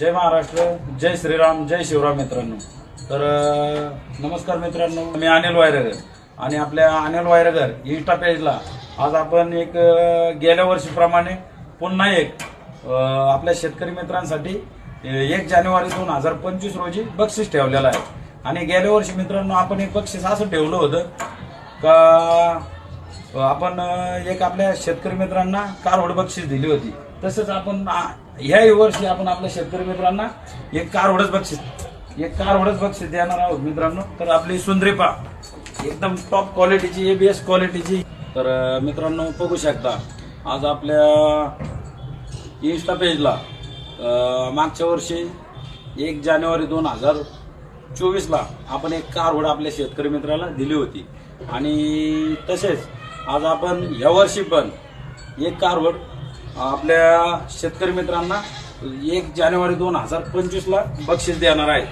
जय महाराष्ट्र जय श्रीराम जय शिवराम मित्रांनो. तर नमस्कार मित्रांनो मी अनिल वायरगर. आणि आपल्या अनिल वायरगर इंस्टा पेजला आज आपण एक गेल्या वर्षीप्रमाणे पुन्हा एक आपल्या शेतकरी मित्रांसाठी एक जानेवारी दोन हजार पंचवीस रोजी बक्षीस ठेवलेलं आहे. आणि गेल्या वर्षी मित्रांनो आपण एक बक्षीस असं ठेवलं होतं का आपण एक आपल्या शेतकरी मित्रांना कारवड बक्षीस दिली होती. तसंच आपण ह्या ह्याही वर्षी आपण आपल्या शेतकरी मित्रांना एक कारवडच बक्षीस एक कारवडच बक्षीस देणार आहोत मित्रांनो. तर आपली सुंदरीपा एकदम टॉप क्वालिटीची ए बी एस क्वालिटीची तर मित्रांनो बघू शकता आज आपल्या इन्स्टा पेजला मागच्या वर्षी एक जानेवारी दोन हजार चोवीसला आपण एक कारवड आपल्या शेतकरी मित्राला दिली होती. आणि तसेच आज आपण ह्या वर्षी पण एक कारवड आपल्या शेतकरी मित्रांना एक जानेवारी दोन हजार पंचवीसला बक्षीस देणार आहे.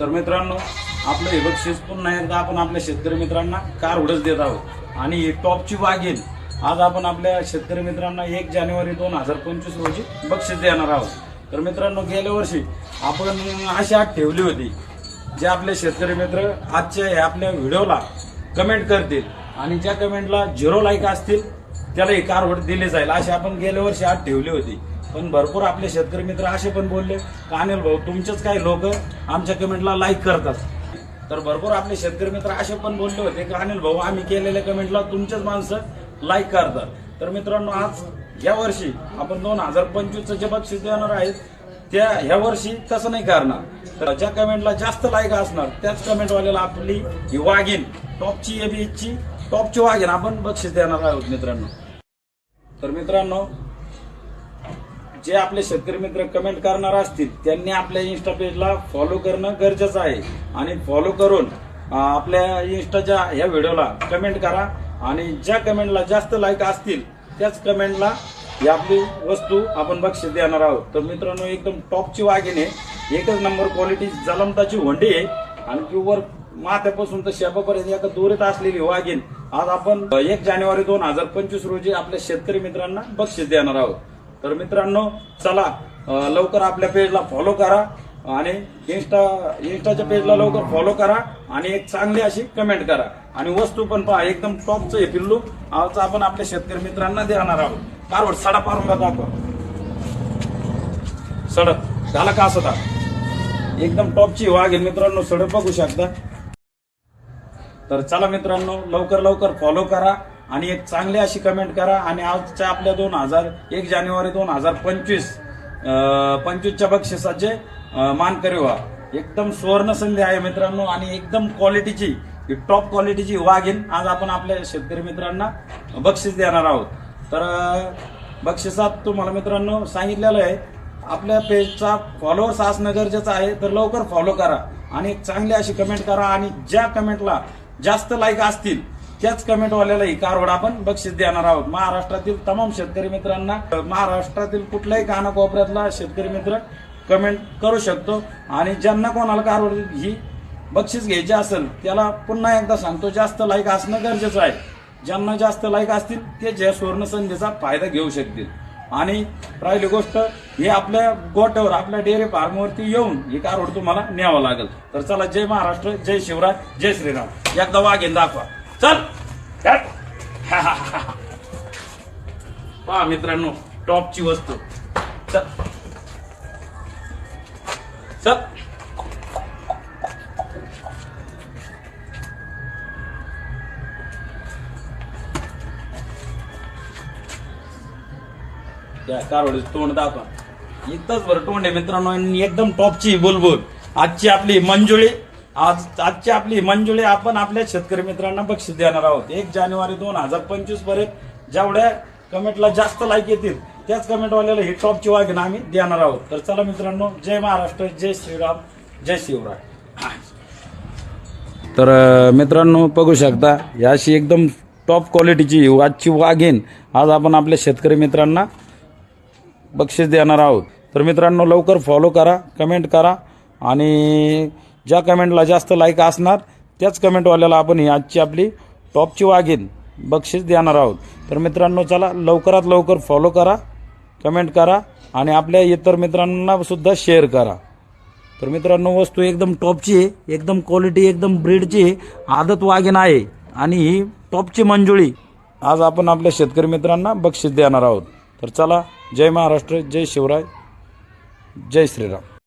तर मित्रांनो आपलं हे बक्षीस पुन्हा एकदा आपण आपल्या शेतकरी मित्रांना कार उडच देत आहोत. आणि ही टॉपची वाघीण आज आपण आपल्या शेतकरी मित्रांना एक जानेवारी दोन हजार पंचवीस रोजी बक्षीस देणार आहोत. तर मित्रांनो गेल्या वर्षी आपण अशी आठ ठेवली होती जे आपले शेतकरी मित्र आजच्या आपल्या व्हिडिओला कमेंट करतील आणि ज्या कमेंटला झिरो लाईक असतील त्याला ही कारवड दिली जाईल. अशी आपण गेल्या वर्षी आठ ठेवली होती. पण भरपूर आपले शेतकरी मित्र असे पण बोलले का अनिल भाऊ तुमचेच काही लोक आमच्या कमेंटला लाईक करतात. तर भरपूर आपले शेतकरी मित्र असे पण बोलले होते की अनिल भाऊ आम्ही केलेल्या कमेंटला तुमचेच माणसं लाईक करतात. तर मित्रांनो आज या वर्षी आपण दोन हजार पंचवीसचं जे बक्षीस देणार आहेत त्या ह्या वर्षी तसं नाही करणार. तर ज्या कमेंटला जास्त लाईक असणार त्याच कमेंटवाल्याला आपली ही वाघीण टॉपची एबीची टॉपची वाघीन आपण बक्षीस देणार आहोत मित्रांनो. तर मित्रांनो जे आपले शेतकरी मित्र कमेंट करणार असतील त्यांनी आपल्या इन्स्टा पेजला फॉलो करणं गरजेचं आहे. आणि फॉलो करून आपल्या इन्स्टाच्या ह्या व्हिडिओला कमेंट करा. आणि ज्या कमेंटला जास्त लाईक असतील त्याच कमेंटला ही आपली वस्तू आपण बक्षीस देणार आहोत. तर मित्रांनो एकदम टॉपची वाघीण आहे. एकच नंबर क्वालिटी जलमताची वंडी आहे. आणि प्युअर माथ्यापासून तर शेपापर्यंत एक दोरीत असलेली वाघीण. आज आपण एक जानेवारी दोन हजार पंचवीस रोजी आपल्या शेतकरी मित्रांना बक्षीस देणार आहोत. तर मित्रांनो चला लवकर आपल्या पेजला फॉलो करा आणि इन्स्टा इन्स्टाच्या पेजला लवकर फॉलो करा आणि एक चांगली अशी कमेंट करा. आणि वस्तू पण पहा एकदम टॉपचं हे पिल्लू. आज आपण आपल्या शेतकरी मित्रांना देणार आहोत. पारवड सडा पारून का दाखवा सडक झाला का असं एकदम टॉपची वाघ आहे मित्रांनो सडक बघू शकता. तर चला मित्रांनो लवकर लवकर फॉलो करा आणि एक चांगली अशी कमेंट करा. आणि आजच्या आपल्या दोन हजार एक जानेवारी दोन हजार पंचवीस पंचवीसच्या बक्षिसाचे मान मानकरी व्हा एकदम सुवर्ण संधी आहे मित्रांनो आणि एकदम क्वालिटीची टॉप क्वालिटीची वाघीन आज आपण आपल्या शेतकरी मित्रांना बक्षीस देणार आहोत. तर बक्षिसात तुम्हाला मित्रांनो सांगितलेलं आहे आपल्या पेजचा फॉलोअर्स असणं गरजेचं आहे तर लवकर फॉलो करा आणि एक चांगली अशी कमेंट करा आणि ज्या कमेंटला जास्त लाईक असतील त्याच कमेंटवाल्याला ही कारवड आपण बक्षीस देणार आहोत. महाराष्ट्रातील तमाम शेतकरी मित्रांना महाराष्ट्रातील कुठल्याही कानाकोपऱ्यातला शेतकरी मित्र कमेंट करू शकतो. आणि ज्यांना कोणाला कारवड ही बक्षीस घ्यायची असेल त्याला पुन्हा एकदा सांगतो जास्त लाईक असणं गरजेचं आहे. ज्यांना जास्त लाईक असतील ते ज्या सुवर्ण संधीचा फायदा घेऊ शकतील. आणि राहिली गोष्ट हे आपल्या गोट्यावर आपल्या डेअरी फार्मवरती येऊन ही कारवड तुम्हाला न्यावं लागेल. तर चला जय महाराष्ट्र जय शिवराय जय श्रीराम. एकदा वाघेन दाखवा. चल! पहा मित्रांनो टॉपची वस्तू. चल. चल. त्या कारवडीचं तोंड दाखवा. इथंच बरं तोंड आहे मित्रांनो आणि एकदम टॉपची बुलबुल. आजची आपली मंजुळी आज आजची आपली मंजुळी आपण आपल्या शेतकरी मित्रांना बक्षीस देणार आहोत. एक जानेवारी दोन हजार पंचवीसपर्यंत जेवढ्या कमेंटला जास्त लाईक येतील त्याच कमेंटवाल्याला ही टॉपची वाघिण आम्ही देणार आहोत. तर चला मित्रांनो जय महाराष्ट्र जय श्रीराम जय शिवराय. तर मित्रांनो बघू शकता या अशी एकदम टॉप क्वालिटीची आजची वाघीण आज आपण आपल्या शेतकरी मित्रांना बक्षीस देणार आहोत. तर मित्रांनो लवकर फॉलो करा कमेंट करा आणि ज्या कमेंटला जास्त लाईक असणार त्याच कमेंटवाल्याला आपण ही आजची आपली टॉपची वाघीण बक्षीस देणार आहोत. तर मित्रांनो चला लवकरात लवकर फॉलो करा कमेंट करा आणि आपल्या इतर मित्रांना सुद्धा शेअर करा. तर मित्रांनो वस्तू एकदम टॉपची आहे एकदम क्वालिटी एकदम ब्रीडची आहे आदत वाघीण आहे आणि ही टॉपची मंजुळी. आज आपण आपल्या शेतकरी मित्रांना बक्षीस देणार आहोत. तर चला जय महाराष्ट्र जय शिवराय जय श्रीराम.